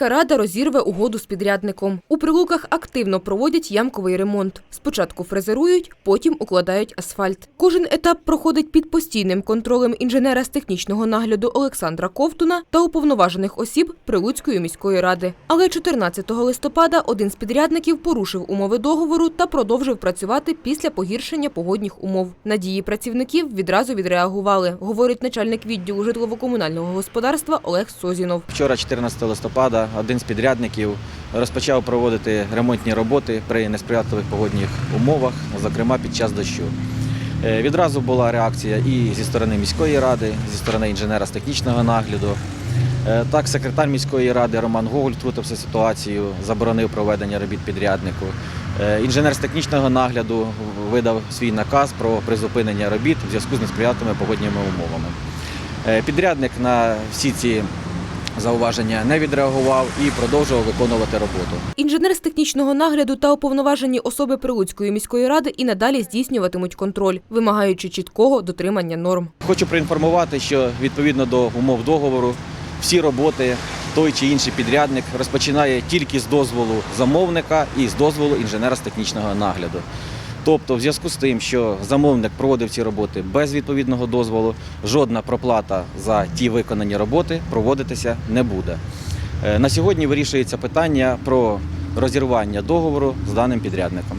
Міська рада розірве угоду з підрядником. У прилуках активно проводять ямковий ремонт. Спочатку фрезерують, потім укладають асфальт. Кожен етап проходить під постійним контролем інженера з технічного нагляду Олександра Ковтуна та уповноважених осіб Прилуцької міської ради. Але 14 листопада один з підрядників порушив умови договору та продовжив працювати після погіршення погодних умов. Надії працівників відразу відреагували, говорить начальник відділу житлово-комунального господарства Олег Созінов. Вчора, 14 листопада, один з підрядників розпочав проводити ремонтні роботи при несприятливих погодних умовах, зокрема під час дощу. Е, Відразу була реакція і зі сторони міської ради, зі сторони інженера з технічного нагляду. Е, Так, секретар міської ради Роман Гоголь втрутився ситуацію, заборонив проведення робіт підряднику. Е, Інженер з технічного нагляду видав свій наказ про призупинення робіт в зв'язку з несприятливими погодніми умовами. Підрядник на всі ці зауваження не відреагував і продовжував виконувати роботу. Інженер з технічного нагляду та уповноважені особи Прилуцької міської ради і надалі здійснюватимуть контроль, вимагаючи чіткого дотримання норм. Хочу проінформувати, що відповідно до умов договору всі роботи той чи інший підрядник розпочинає тільки з дозволу замовника і з дозволу інженера з технічного нагляду. Тобто, в зв'язку з тим, що замовник проводив ці роботи без відповідного дозволу, жодна проплата за ті виконані роботи проводитися не буде. Е, На сьогодні вирішується питання про розірвання договору з даним підрядником.